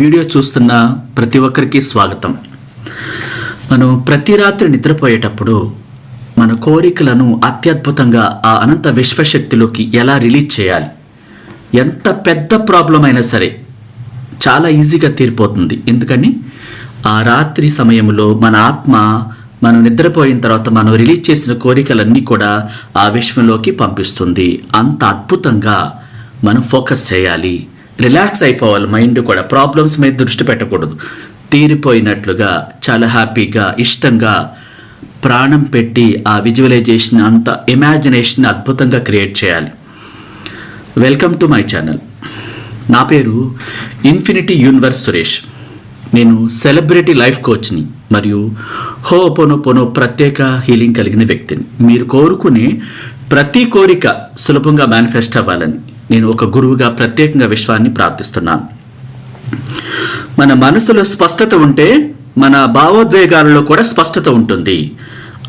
Video చూస్తున్న ప్రతి ఒక్కరికి స్వాగతం. మనం ప్రతి రాత్రి నిద్రపోయేటప్పుడు మన కోరికలను అత్యద్భుతంగా ఆ అనంత విశ్వశక్తిలోకి ఎలా రిలీజ్ చేయాలి? ఎంత పెద్ద ప్రాబ్లం అయినా సరే చాలా ఈజీగా తీరిపోతుంది. ఎందుకని? ఆ రాత్రి సమయంలో మన ఆత్మ మనం నిద్రపోయిన తర్వాత మనం రిలీజ్ చేసిన కోరికలన్నీ కూడా ఆ విశ్వంలోకి పంపిస్తుంది. అంత అద్భుతంగా మనం ఫోకస్ చేయాలి. రిలాక్స్ అయిపోవాలి మైండ్ కూడా. ప్రాబ్లమ్స్ మీద దృష్టి పెట్టకూడదు. తీరిపోయినట్లుగా చాలా హ్యాపీగా ఇష్టంగా ప్రాణం పెట్టి ఆ విజువలైజేషన్ అంత ఇమాజినేషన్ అద్భుతంగా క్రియేట్ చేయాలి. వెల్కమ్ టు మై ఛానల్ నా పేరు ఇన్ఫినిటీ యూనివర్స్ సురేష్. నేను సెలబ్రిటీ లైఫ్ కోచ్ని మరియు హో పొనో పొనో ప్రత్యేక హీలింగ్ కలిగిన వ్యక్తిని. మీరు కోరుకునే ప్రతి కోరిక సులభంగా మేనిఫెస్ట్ అవ్వాలని నేను ఒక గురువుగా ప్రత్యేకంగా విశ్వాన్ని ప్రార్థిస్తున్నాను. మన మనసులో స్పష్టత ఉంటే మన భావోద్వేగాలలో కూడా స్పష్టత ఉంటుంది.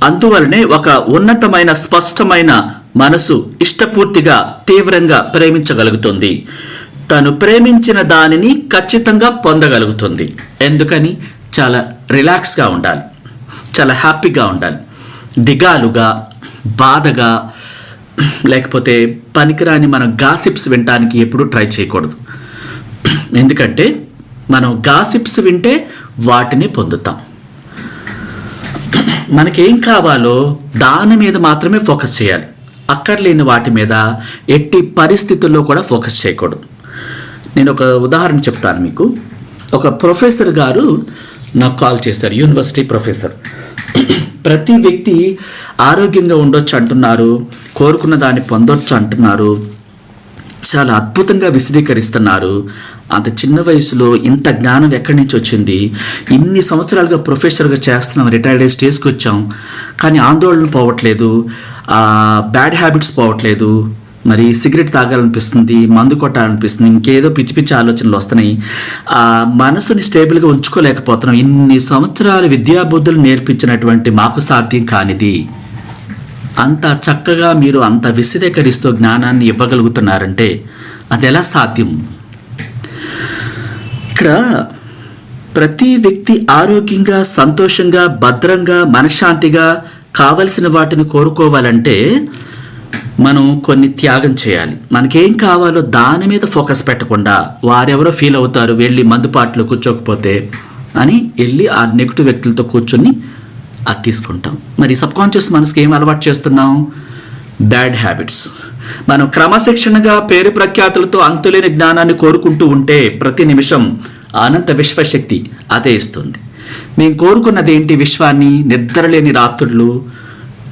అందువలనే ఒక ఉన్నతమైన స్పష్టమైన మనసు ఇష్టపూర్తిగా తీవ్రంగా ప్రేమించగలుగుతుంది. తను ప్రేమించిన దానిని ఖచ్చితంగా పొందగలుగుతుంది. ఎందుకని? చాలా రిలాక్స్గా ఉండాలి. చాలా హ్యాపీగా ఉండాలి. దిగాలుగా బాధగా లేకపోతే పనికిరాని మనం గాసిప్స్ వినటానికి ఎప్పుడూ ట్రై చేయకూడదు. ఎందుకంటే మనం గాసిప్స్ వింటే వాటిని పొందుతాం. మనకేం కావాలో దాని మీద మాత్రమే ఫోకస్ చేయాలి. అక్కర్లేని వాటి మీద ఎట్టి పరిస్థితుల్లో కూడా ఫోకస్ చేయకూడదు. నేను ఒక ఉదాహరణ చెప్తాను మీకు. ఒక ప్రొఫెసర్ గారు నాకు కాల్ చేశారు యూనివర్సిటీ ప్రొఫెసర్. ప్రతి వ్యక్తి ఆరోగ్యంగా ఉండొచ్చు అంటున్నారు కోరుకున్న దాన్ని పొందొచ్చు అంటున్నారు చాలా అద్భుతంగా విశదీకరిస్తున్నారు. అంత చిన్న వయసులో ఇంత జ్ఞానం ఎక్కడి నుంచి వచ్చింది? ఇన్ని సంవత్సరాలుగా ప్రొఫెసర్గా చేస్తున్నాం రిటైర్డ్ స్టేజ్కి వచ్చాం కానీ ఆందోళన పోవట్లేదు బ్యాడ్ హ్యాబిట్స్ పోవట్లేదు. మరి సిగరెట్ తాగాలనిపిస్తుంది మందు కొట్టాలనిపిస్తుంది ఇంకేదో పిచ్చి పిచ్చి ఆలోచనలు వస్తున్నాయి. ఆ మనసుని స్టేబుల్గా ఉంచుకోలేకపోతున్నాం. ఇన్ని సంవత్సరాలు విద్యాబుద్ధులు నేర్పించినటువంటి మాకు సాధ్యం కానిది. అంత చక్కగా మీరు అంత విశదీకరిస్తూ జ్ఞానాన్ని ఇవ్వగలుగుతున్నారంటే అది ఎలా సాధ్యం? ఇక్కడ ప్రతి వ్యక్తి ఆరోగ్యంగా సంతోషంగా భద్రంగా మనశ్శాంతిగా కావలసిన వాటిని కోరుకోవాలంటే మనం కొన్ని త్యాగం చేయాలి. మనకేం కావాలో దాని మీద ఫోకస్ పెట్టకుండా వారెవరో ఫీల్ అవుతారు వెళ్ళి మందుపాట్లో కూర్చోకపోతే అని వెళ్ళి ఆ నెగిటివ్ వ్యక్తులతో కూర్చొని అది తీసుకుంటాం. మరి సబ్ కాన్షియస్ మనసుకి ఏం అలవాటు చేస్తున్నాం? Bad habits. మనం క్రమశిక్షణగా పేరు ప్రఖ్యాతులతో అంతులేని జ్ఞానాన్ని కోరుకుంటూ ఉంటే ప్రతి నిమిషం అనంత విశ్వశక్తి అదే ఇస్తుంది. మేము కోరుకున్నది ఏంటి విశ్వాన్ని? నిద్రలేని రాత్రులు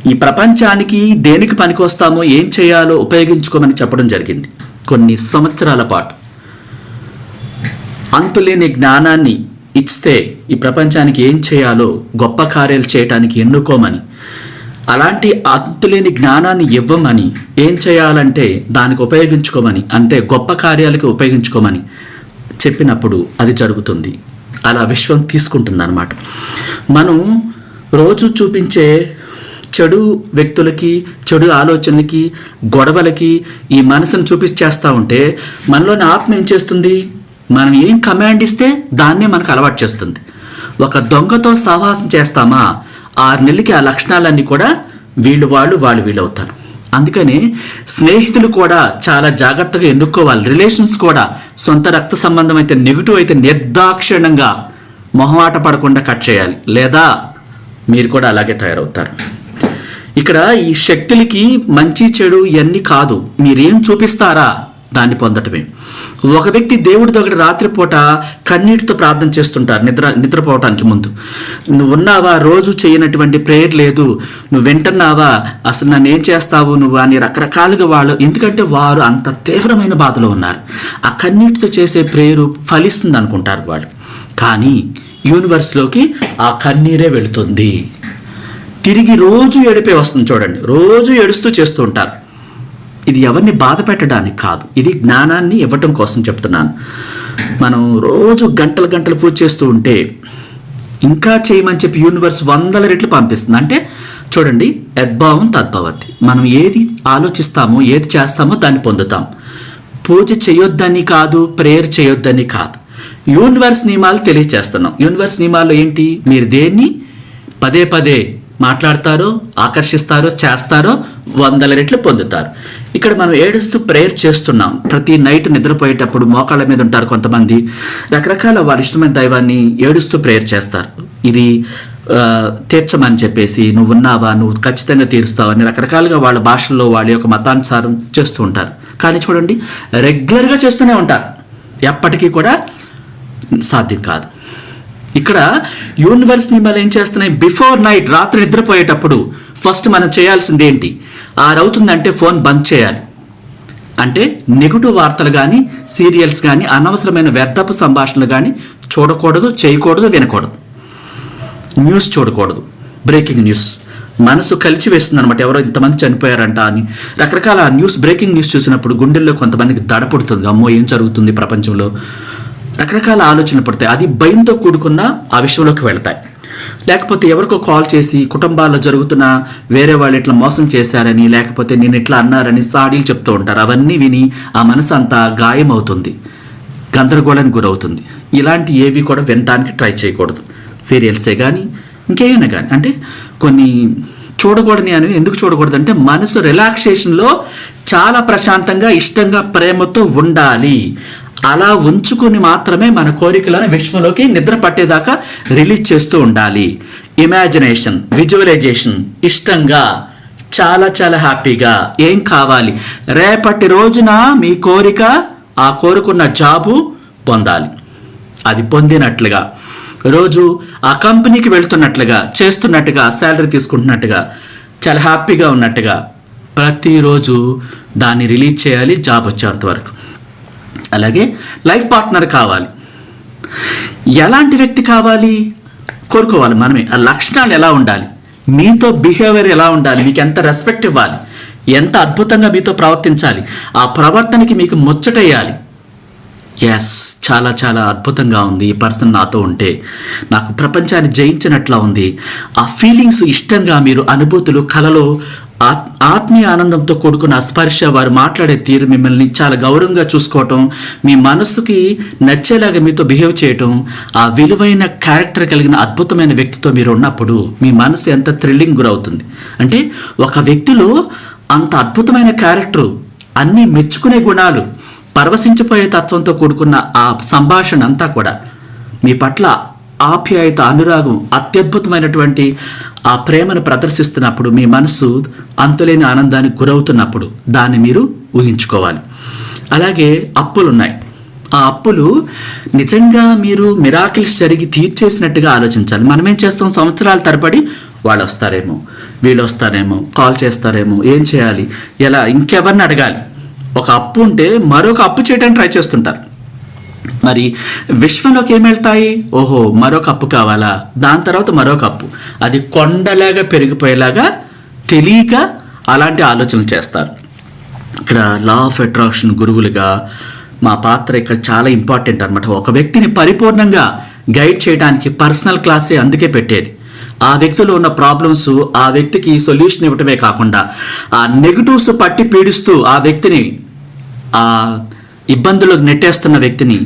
ఈ ప్రపంచానికి దేనికి పనికొస్తామో ఏం చేయాలో ఉపయోగించుకోమని చెప్పడం జరిగింది. కొన్ని సంవత్సరాల పాటు. అంతులేని జ్ఞానాన్ని ఇస్తే ఈ ప్రపంచానికి ఏం చేయాలో గొప్ప కార్యాలు చేయటానికి ఎన్నుకోమని అలాంటి అంతులేని జ్ఞానాన్ని ఇవ్వమని ఏం చేయాలంటే దానికి ఉపయోగించుకోమని అంటే గొప్ప కార్యాలకి ఉపయోగించుకోమని చెప్పినప్పుడు అది జరుగుతుంది. అలా విశ్వం తీసుకుంటుంది అనమాట మనం రోజు చూపించే చెడు వ్యక్తులకి చెడు ఆలోచనలకి గొడవలకి ఈ మనసును చూపించేస్తూ ఉంటే మనలోని ఆత్మ ఏం చేస్తుంది? మనం ఏం కమాండ్ ఇస్తే దాన్నే మనకు అలవాటు చేస్తుంది. ఒక దొంగతో సహవాసం చేస్తామా? ఆరు నెలలకి ఆ లక్షణాలన్నీ కూడా వీళ్ళు వాళ్ళు వాళ్ళు వీళ్ళు అవుతారు. అందుకని స్నేహితులు కూడా చాలా జాగ్రత్తగా ఎన్నుకోవాలి. రిలేషన్స్ కూడా సొంత రక్త సంబంధం అయితే నెగిటివ్ అయితే నిర్దాక్షిణంగా మొహమాట పడకుండా కట్ చేయాలి. లేదా మీరు కూడా అలాగే తయారవుతారు. ఇక్కడ ఈ శక్తులకి మంచి చెడు ఇవన్నీ కాదు. మీరేం చూపిస్తారా? దాన్ని పొందటమే. ఒక వ్యక్తి దేవుడితో ఒకటి రాత్రిపూట కన్నీటితో ప్రార్థన చేస్తుంటారు నిద్ర నిద్రపోవటానికి ముందు. నువ్వు ఉన్నావా రోజు చేయనటువంటి ప్రేయర్ లేదు. నువ్వు వింటున్నావా? అసలు నన్ను ఏం చేస్తావు నువ్వు? అని రకరకాలుగా వాళ్ళు ఎందుకంటే వారు అంత తీవ్రమైన బాధలో ఉన్నారు. ఆ కన్నీటితో చేసే ప్రేయరు ఫలిస్తుంది అనుకుంటారు వాళ్ళు. కానీ యూనివర్స్లోకి ఆ కన్నీరే వెళుతుంది. తిరిగి రోజు ఏడిపే వస్తుంది చూడండి. రోజు ఏడుస్తూ చేస్తూ ఉంటారు. ఇది ఎవరిని బాధ పెట్టడానికి కాదు. ఇది జ్ఞానాన్ని ఇవ్వటం కోసం చెప్తున్నాను. మనం రోజు గంటలు గంటలు పూజ చేస్తూ ఉంటే ఇంకా చేయమని చెప్పి యూనివర్స్ వందల రెట్లు పంపిస్తుంది. అంటే చూడండి యద్భావం తద్భవతి. మనం ఏది ఆలోచిస్తామో ఏది చేస్తామో దాన్ని పొందుతాం. పూజ చేయొద్దని కాదు ప్రేయర్ చేయొద్దని కాదు. యూనివర్స్ నియమాలు తెలియచేస్తున్నాం. యూనివర్స్ నియమాలు ఏంటి? మీరు దేన్ని పదే పదే మాట్లాడతారో ఆకర్షిస్తారో చేస్తారో వందల రెట్లు పొందుతారు. ఇక్కడ మనం ఏడుస్తూ ప్రేయర్ చేస్తున్నాం. ప్రతి నైట్ నిద్రపోయేటప్పుడు మోకాళ్ళ మీద ఉంటారు కొంతమంది. రకరకాల వాళ్ళ ఇష్టమైన దైవాన్ని ఏడుస్తూ ప్రేయర్ చేస్తారు. ఇది తీర్చమని చెప్పేసి నువ్వు ఉన్నావా నువ్వు ఖచ్చితంగా తీరుస్తావు అని రకరకాలుగా వాళ్ళ భాషల్లో వాళ్ళ యొక్క మతానుసారం చేస్తూ ఉంటారు. కానీ చూడండి రెగ్యులర్గా చేస్తూనే ఉంటారు. ఎప్పటికీ కూడా సాధ్యం కాదు. ఇక్కడ యూనివర్స్ నియమాలు ఏం చేస్తున్నాయి? బిఫోర్ నైట్ రాత్రి నిద్రపోయేటప్పుడు ఫస్ట్ మనం చేయాల్సింది ఏంటి? ఆరవుతుందంటే ఫోన్ బంద్ చేయాలి. అంటే నెగిటివ్ వార్తలు కానీ సీరియల్స్ కానీ అనవసరమైన వ్యర్థపు సంభాషణలు కానీ చూడకూడదు చేయకూడదు వినకూడదు. న్యూస్ చూడకూడదు. బ్రేకింగ్ న్యూస్ మనసు కలిసి వేస్తుంది అనమాట ఎవరో ఇంతమంది చనిపోయారంట అని. రకరకాల న్యూస్ బ్రేకింగ్ న్యూస్ చూసినప్పుడు గుండెల్లో కొంతమందికి దడ పుడుతుంది. అమ్మో ఏం జరుగుతుంది ప్రపంచంలో? రకరకాల ఆలోచనలు పడతాయి. అది భయంతో కూడుకున్న ఆ విషయంలోకి వెళతాయి. లేకపోతే ఎవరికో కాల్ చేసి కుటుంబాల్లో జరుగుతున్న వేరే వాళ్ళు ఇట్లా మోసం చేశారని లేకపోతే నేను ఇట్లా అన్నారని సాడీలు చెప్తూ ఉంటారు. అవన్నీ విని ఆ మనసు అంతా గాయం అవుతుంది గందరగోళానికి గురవుతుంది. ఇలాంటి ఏవి కూడా వినడానికి ట్రై చేయకూడదు. సీరియల్సే కానీ ఇంకేమైనా కానీ అంటే కొన్ని చూడకూడని అనేది ఎందుకు చూడకూడదు అంటే మనసు రిలాక్సేషన్లో చాలా ప్రశాంతంగా ఇష్టంగా ప్రేమతో ఉండాలి. అలా ఉంచుకుని మాత్రమే మన కోరికలను విశ్వంలోకి నిద్ర పట్టేదాకా రిలీజ్ చేస్తూ ఉండాలి. ఇమాజినేషన్ విజువలైజేషన్ ఇష్టంగా చాలా చాలా హ్యాపీగా ఏం కావాలి? రేపటి రోజున మీ కోరిక ఆ కోరుకున్న జాబు పొందాలి. అది పొందినట్లుగా. రోజు ఆ కంపెనీకి వెళ్తున్నట్లుగా చేస్తున్నట్టుగా శాలరీ తీసుకుంటున్నట్టుగా చాలా హ్యాపీగా ఉన్నట్టుగా ప్రతిరోజు దాన్ని రిలీజ్ చేయాలి జాబ్ వచ్చేంత వరకు. అలాగే లైఫ్ పార్ట్నర్ కావాలి. ఎలాంటి వ్యక్తి కావాలి? కోరుకోవాలి మనమే. ఆ లక్షణాలు ఎలా ఉండాలి? మీతో బిహేవియర్ ఎలా ఉండాలి? మీకు ఎంత రెస్పెక్ట్ ఇవ్వాలి? ఎంత అద్భుతంగా మీతో ప్రవర్తించాలి? ఆ ప్రవర్తనకి మీకు ముచ్చటేయాలి. ఎస్ చాలా చాలా అద్భుతంగా ఉంది ఈ పర్సన్ నాతో ఉంటే. నాకు ప్రపంచాన్ని జయించినట్లా ఉంది. ఆ ఫీలింగ్స్ ఇష్టంగా మీరు అనుభూతులు కలలో ఆత్మీయ ఆనందంతో కూడుకున్న స్పర్శ వారు మాట్లాడే తీరు మిమ్మల్ని చాలా గౌరవంగా చూసుకోవటం మీ మనస్సుకి నచ్చేలాగా మీతో బిహేవ్ చేయటం ఆ విలువైన క్యారెక్టర్ కలిగిన అద్భుతమైన వ్యక్తితో మీరు ఉన్నప్పుడు మీ మనసు ఎంత థ్రిల్లింగ్ గురవుతుంది. అంటే ఒక వ్యక్తిలో అంత అద్భుతమైన క్యారెక్టరు అన్నీ మెచ్చుకునే గుణాలు పరవశించిపోయే తత్వంతో కూడుకున్న ఆ సంభాషణ అంతా కూడా మీ పట్ల ఆప్యాయత అనురాగం అత్యద్భుతమైనటువంటి ఆ ప్రేమను ప్రదర్శిస్తున్నప్పుడు మీ మనసు అంతులేని ఆనందానికి గురవుతున్నప్పుడు దాన్ని మీరు ఊహించుకోవాలి. అలాగే అప్పులు ఉన్నాయి ఆ అప్పులు నిజంగా మీరు మిరాకిల్స్ జరిగి తీర్చేసినట్టుగా ఆలోచించాలి. మనం ఏం చేస్తాం? సంవత్సరాల తరబడి వాళ్ళు వస్తారేమో వీళ్ళు వస్తారేమో కాల్ చేస్తారేమో ఏం చేయాలి? ఎలా? ఇంకెవరిని అడగాలి? ఒక అప్పు ఉంటే మరొక అప్పు చేయడానికి ట్రై చేస్తుంటారు. మరి విశ్వంలోకి ఏం వెళ్తాయి? ఓహో మరొక అప్పు కావాలా? దాని తర్వాత మరొక కప్పు. అది కొండలాగా పెరిగిపోయేలాగా తెలియక అలాంటి ఆలోచనలు చేస్తారు. ఇక్కడ లా ఆఫ్ అట్రాక్షన్ గురువులుగా మా పాత్ర ఇక్కడ చాలా ఇంపార్టెంట్ అనమాట ఒక వ్యక్తిని పరిపూర్ణంగా గైడ్ చేయడానికి పర్సనల్ క్లాసే అందుకే పెట్టేది. ఆ వ్యక్తిలో ఉన్న ప్రాబ్లమ్స్ ఆ వ్యక్తికి సొల్యూషన్ ఇవ్వటమే కాకుండా ఆ నెగిటివ్స్ పట్టి పీడిస్తూ ఆ వ్యక్తిని ఆ ఇబ్బందులకు నెట్టేస్తున్న వ్యక్తిని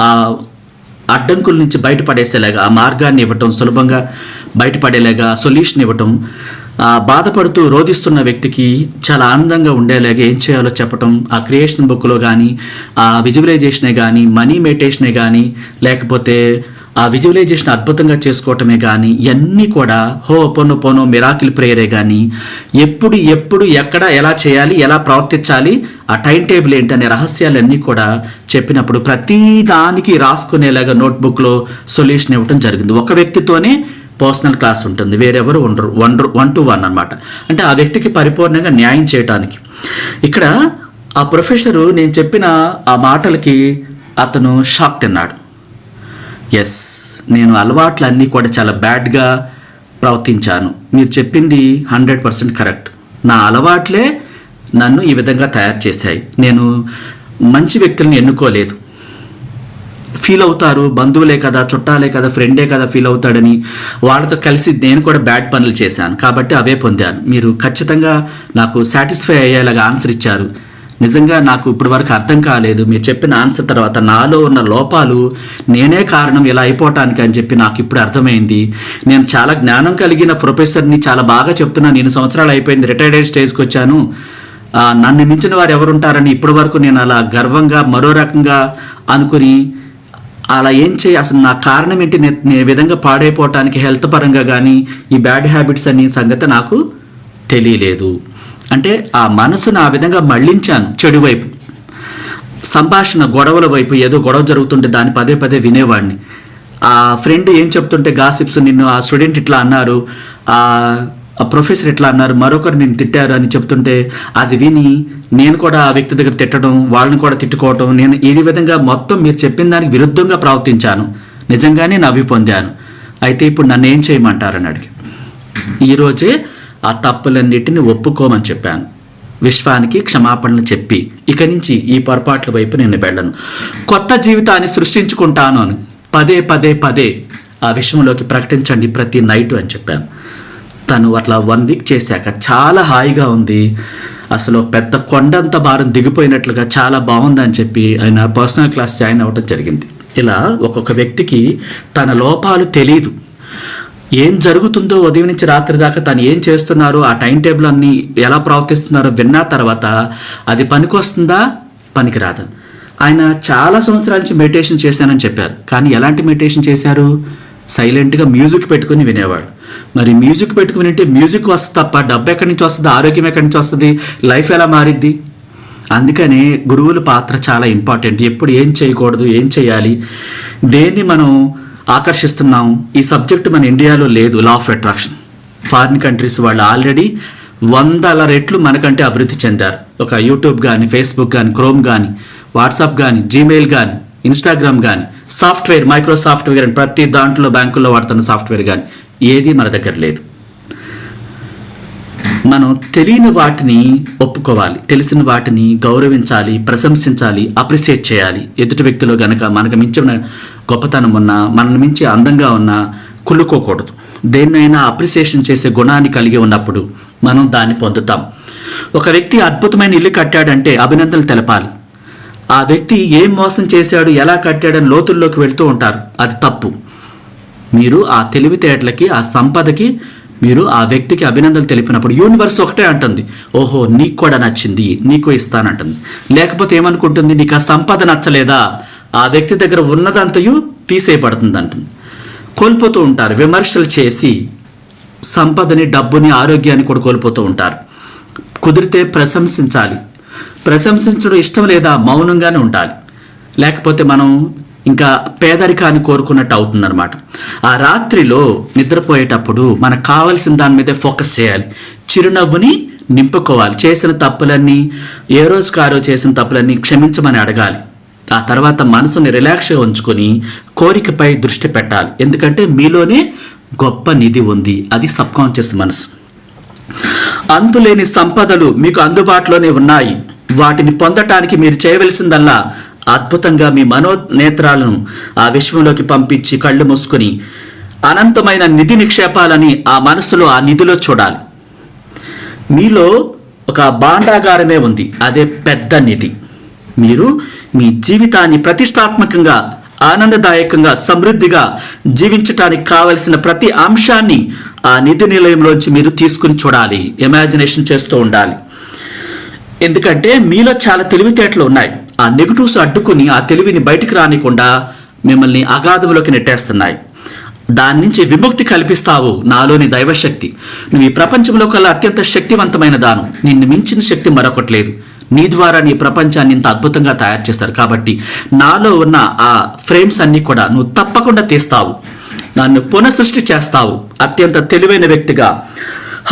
ఆ అడ్డంకుల నుంచి బయటపడేసేలాగా ఆ మార్గాన్ని ఇవ్వటం సులభంగా బయటపడేలాగా సొల్యూషన్ ఇవ్వటం ఆ బాధపడుతూ రోధిస్తున్న వ్యక్తికి చాలా ఆనందంగా ఉండేలాగా ఏం చేయాలో చెప్పటం ఆ క్రియేషన్ బుక్లో కానీ ఆ విజువలైజేషనే కానీ మనీ మెడిటేషనే కానీ లేకపోతే ఆ విజువలైజేషన్ అద్భుతంగా చేసుకోవటమే కానీ ఇవన్నీ కూడా హో పొను పొను మిరాకిల్ ప్రేయరే కానీ ఎప్పుడు ఎప్పుడు ఎక్కడ ఎలా చేయాలి ఎలా ప్రవర్తించాలి ఆ టైం టేబుల్ ఏంటి అనే రహస్యాలన్నీ కూడా చెప్పినప్పుడు ప్రతి దానికి రాసుకునేలాగా నోట్బుక్లో సొల్యూషన్ ఇవ్వటం జరిగింది. ఒక వ్యక్తితోనే పర్సనల్ క్లాస్ ఉంటుంది. వేరెవరు ఉండరు. వన్ వన్ టు వన్ అనమాట అంటే ఆ వ్యక్తికి పరిపూర్ణంగా న్యాయం చేయటానికి. ఇక్కడ ఆ ప్రొఫెసరు నేను చెప్పిన ఆ మాటలకి అతను షాక్ తిన్నాడు ఎస్ నేను అలవాట్లన్నీ కూడా చాలా బ్యాడ్గా ప్రవర్తించాను. మీరు చెప్పింది హండ్రెడ్ పర్సెంట్ కరెక్ట్. నా అలవాట్లే నన్ను ఈ విధంగా తయారు చేశాయి. నేను మంచి వ్యక్తులను ఎన్నుకోలేదు. ఫీల్ అవుతారు. బంధువులే కదా చుట్టాలే కదా ఫ్రెండే కదా ఫీల్ అవుతాడని వాళ్ళతో కలిసి నేను కూడా బ్యాడ్ పనులు చేశాను. కాబట్టి అవే పొందాను. మీరు ఖచ్చితంగా నాకు సాటిస్ఫై అయ్యేలాగా ఆన్సర్ ఇచ్చారు. నిజంగా నాకు ఇప్పటి వరకు అర్థం కాలేదు. మీరు చెప్పిన ఆన్సర్ తర్వాత నాలో ఉన్న లోపాలు నేనే కారణం ఇలా అయిపోవటానికి అని చెప్పి నాకు ఇప్పుడు అర్థమైంది. నేను చాలా జ్ఞానం కలిగిన ప్రొఫెసర్ని చాలా బాగా చెప్తున్నాను. ఎన్ని సంవత్సరాలు అయిపోయింది? రిటైర్డ్ స్టేజ్కి వచ్చాను. నన్ను మించిన వారు ఎవరుంటారని ఇప్పటి వరకు నేను అలా గర్వంగా మరో రకంగా అనుకుని అలా ఏం చేయి అసలు నా కారణం ఏంటి? నేను విధంగా పాడైపోవటానికి హెల్త్ పరంగా కానీ ఈ బ్యాడ్ హ్యాబిట్స్ అనే సంగతి నాకు తెలియలేదు. అంటే ఆ మనసును ఆ విధంగా మళ్ళించాను చెడు వైపు సంభాషణ గొడవల వైపు ఏదో గొడవ జరుగుతుంటే దాన్ని పదే పదే వినేవాడిని. ఆ ఫ్రెండ్ ఏం చెప్తుంటే గాసిప్స్ నిన్ను ఆ స్టూడెంట్ ఇట్లా అన్నారు ఆ ప్రొఫెసర్ ఇట్లా అన్నారు మరొకరు నేను తిట్టారు అని చెప్తుంటే అది విని నేను కూడా ఆ వ్యక్తి దగ్గర తిట్టడం వాళ్ళని కూడా తిట్టుకోవటం నేను ఈ విధంగా మొత్తం మీరు చెప్పిన దానికి విరుద్ధంగా ప్రవర్తించాను. నిజంగానే నవ్వి పొందాను. అయితే ఇప్పుడు నన్ను ఏం చేయమంటారని అడిగి ఈరోజే ఆ తప్పులన్నిటిని ఒప్పుకోమని చెప్పాను. విశ్వానికి క్షమాపణలు చెప్పి ఇక నుంచి ఈ పొరపాట్ల వైపు నేను వెళ్ళను. కొత్త జీవితాన్ని సృష్టించుకుంటాను అని పదే పదే పదే ఆ విషయంలోకి ప్రకటించండి ప్రతి నైట్ అని చెప్పాను. తను అట్లా వన్ వీక్ చేశాక చాలా హాయిగా ఉంది. అసలు పెద్ద కొండంత భారం దిగిపోయినట్లుగా చాలా బాగుందని చెప్పి ఆయన పర్సనల్ క్లాస్ జాయిన్ అవ్వడం జరిగింది. ఇలా ఒక్కొక్క వ్యక్తికి తన లోపాలు తెలియదు ఏం జరుగుతుందో ఉదయం నుంచి రాత్రి దాకా తను ఏం చేస్తున్నారో ఆ టైం టేబుల్ అన్ని ఎలా ప్రవర్తిస్తున్నారో విన్న తర్వాత అది పనికొస్తుందా? పనికిరాదు. ఆయన చాలా సంవత్సరాల నుంచి మెడిటేషన్ చేశానని చెప్పారు. కానీ ఎలాంటి మెడిటేషన్ చేశారు? సైలెంట్గా మ్యూజిక్ పెట్టుకుని వినేవాడు. మరి మ్యూజిక్ పెట్టుకుని వింటే మ్యూజిక్ వస్తుంది తప్ప డబ్బు ఎక్కడి నుంచి వస్తుంది ఆరోగ్యం ఎక్కడి నుంచి వస్తుంది లైఫ్ ఎలా మారిద్ది? అందుకని గురువుల పాత్ర చాలా ఇంపార్టెంట్. ఎప్పుడు ఏం చేయకూడదు ఏం చేయాలి? దేన్ని మనం ఆకర్షిస్తున్నాం. ఈ సబ్జెక్ట్ మన ఇండియాలో లేదు law of attraction foreign countries వాళ్ళు ఆల్రెడీ వందల రెట్లు మనకంటే అభివృద్ధి చెందారు. ఒక యూట్యూబ్ కానీ ఫేస్బుక్ కానీ క్రోమ్ కానీ వాట్సాప్ కానీ జీమెయిల్ కానీ ఇన్స్టాగ్రామ్ కానీ సాఫ్ట్వేర్ మైక్రో సాఫ్ట్వేర్ ప్రతి దాంట్లో బ్యాంకుల్లో వాడుతున్న సాఫ్ట్వేర్ కానీ ఏది మన దగ్గర లేదు. మనం తెలియని వాటిని ఒప్పుకోవాలి. తెలిసిన వాటిని గౌరవించాలి ప్రశంసించాలి అప్రిషియేట్ చేయాలి. ఎదుటి వ్యక్తిలో గనక మనకు మించిన గొప్పతనం ఉన్నా మనల్ని మించి అందంగా ఉన్నా కుళ్ళుకోకూడదు. దేన్నైనా అప్రిసియేషన్ చేసే గుణాన్ని కలిగి ఉన్నప్పుడు మనం దాన్ని పొందుతాం. ఒక వ్యక్తి అద్భుతమైన ఇల్లు కట్టాడంటే అభినందనలు తెలపాలి. ఆ వ్యక్తి ఏం మోసం చేశాడు ఎలా కట్టాడని లోతుల్లోకి వెళ్తూ ఉంటారు. అది తప్పు. మీరు ఆ తెలివితేటలకి ఆ సంపదకి మీరు ఆ వ్యక్తికి అభినందనలు తెలిపినప్పుడు యూనివర్స్ ఒకటే అంటుంది. ఓహో నీకు కూడా నచ్చింది నీకు ఇస్తానంటుంది. లేకపోతే ఏమనుకుంటుంది నీకు ఆ సంపద నచ్చలేదా? ఆ వ్యక్తి దగ్గర ఉన్నదంతయు తీసేయబడుతుంది అంటుంది కోల్పోతూ ఉంటారు విమర్శలు చేసి సంపదని డబ్బుని ఆరోగ్యాన్ని కూడా కోల్పోతూ ఉంటారు. కుదిరితే ప్రశంసించాలి. ప్రశంసించడం ఇష్టం లేదా? మౌనంగానే ఉండాలి. లేకపోతే మనం ఇంకా పేదరికాన్ని కోరుకున్నట్టు అవుతుందన్నమాట. ఆ రాత్రిలో నిద్రపోయేటప్పుడు మనకు కావాల్సిన దాని మీదే ఫోకస్ చేయాలి. చిరునవ్వుని నింపుకోవాలి. చేసిన తప్పులన్నీ ఏ రోజు కారో చేసిన తప్పులన్నీ క్షమించమని అడగాలి. ఆ తర్వాత మనసుని రిలాక్స్గా ఉంచుకొని కోరికపై దృష్టి పెట్టాలి. ఎందుకంటే మీలోనే గొప్ప నిధి ఉంది. అది సబ్కాన్షియస్ మనసు. అంతులేని సంపదలు మీకు అందుబాటులోనే ఉన్నాయి. వాటిని పొందటానికి మీరు చేయవలసిందల్లా అద్భుతంగా మీ మనోనేత్రాలను ఆ విశ్వంలోకి పంపించి కళ్ళు మూసుకొని అనంతమైన నిధి నిక్షేపాలని ఆ మనసులో ఆ నిధిలో చూడాలి. మీలో ఒక భాండాగారమే ఉంది. అదే పెద్ద నిధి. మీరు మీ జీవితాన్ని ప్రతిష్టాత్మకంగా ఆనందదాయకంగా సమృద్ధిగా జీవించటానికి కావలసిన ప్రతి అంశాన్ని ఆ నిధి నిలయంలోంచి మీరు తీసుకుని చూడాలి. ఇమాజినేషన్ చేస్తూ ఉండాలి. ఎందుకంటే మీలో చాలా తెలివితేటలు ఉన్నాయి. ఆ నెగిటివ్స్ అడ్డుకుని ఆ తెలివిని బయటికి రానికుండా మిమ్మల్ని అగాధంలోకి నెట్టేస్తున్నాయి. దాని నుంచి విముక్తి కల్పిస్తావు నాలోని దైవశక్తి. నువ్వు ఈ ప్రపంచంలో కల్లా అత్యంత శక్తివంతమైన దానం. నిన్ను మించిన శక్తి మరొకటి లేదు. నీ ద్వారా నీ ప్రపంచాన్ని ఇంత అద్భుతంగా తయారు చేస్తారు. కాబట్టి నాలో ఉన్న ఆ ఫ్రేమ్స్ అన్నీ కూడా నువ్వు తప్పకుండా తీస్తావు. నన్ను పునఃసృష్టి చేస్తావు. అత్యంత తెలివైన వ్యక్తిగా.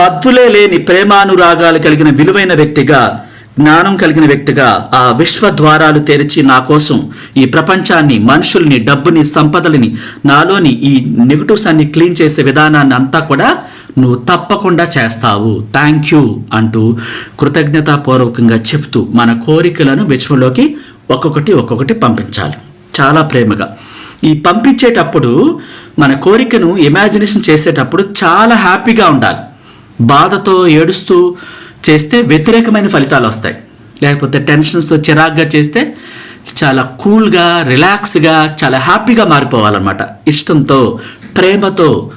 హద్దులే లేని ప్రేమానురాగాలు కలిగిన విలువైన వ్యక్తిగా జ్ఞానం కలిగిన వ్యక్తిగా ఆ విశ్వ ద్వారాలు తెరిచి నా కోసం ఈ ప్రపంచాన్ని మనుషుల్ని డబ్బుని సంపదలని నాలోని ఈ నెగటివ్స్ అన్ని క్లీన్ చేసే విధానాన్ని అంతా కూడా నువ్వు తప్పకుండా చేస్తావు. థ్యాంక్ యూ అంటూ కృతజ్ఞతాపూర్వకంగా చెప్తూ మన కోరికలను విశ్వంలోకి ఒక్కొక్కటి ఒక్కొక్కటి పంపించాలి. చాలా ప్రేమగా. ఈ పంపించేటప్పుడు మన కోరికను ఇమాజినేషన్ చేసేటప్పుడు చాలా హ్యాపీగా ఉండాలి. బాధతో ఏడుస్తూ చేస్తే వ్యతిరేకమైన ఫలితాలు వస్తాయి. లేకపోతే టెన్షన్స్తో చిరాగ్గా చేస్తే చాలా కూల్గా రిలాక్స్గా చాలా హ్యాపీగా మారిపోవాలన్నమాట. ఇష్టంతో ప్రేమతో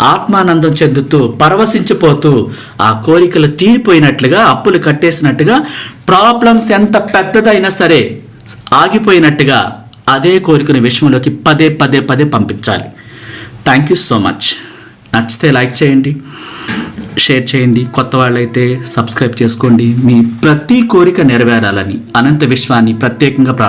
ఆత్మానందం చెందుతూ పరవశించిపోతూ ఆ కోరికలు తీరిపోయినట్లుగా అప్పులు కట్టేసినట్టుగా ప్రాబ్లమ్స్ ఎంత పెద్దదైనా సరే ఆగిపోయినట్టుగా అదే కోరికని విషయంలోకి పదే పదే పదే పంపించాలి. థ్యాంక్ యూ సో మచ్ నచ్చితే లైక్ చేయండి. షేర్ చేయండి. కొత్త వాళ్ళైతే సబ్స్క్రైబ్ చేసుకోండి. మీ ప్రతి కోరిక నెరవేరాలని అనంత విశ్వాన్ని ప్రత్యేకంగా ప్రార్థన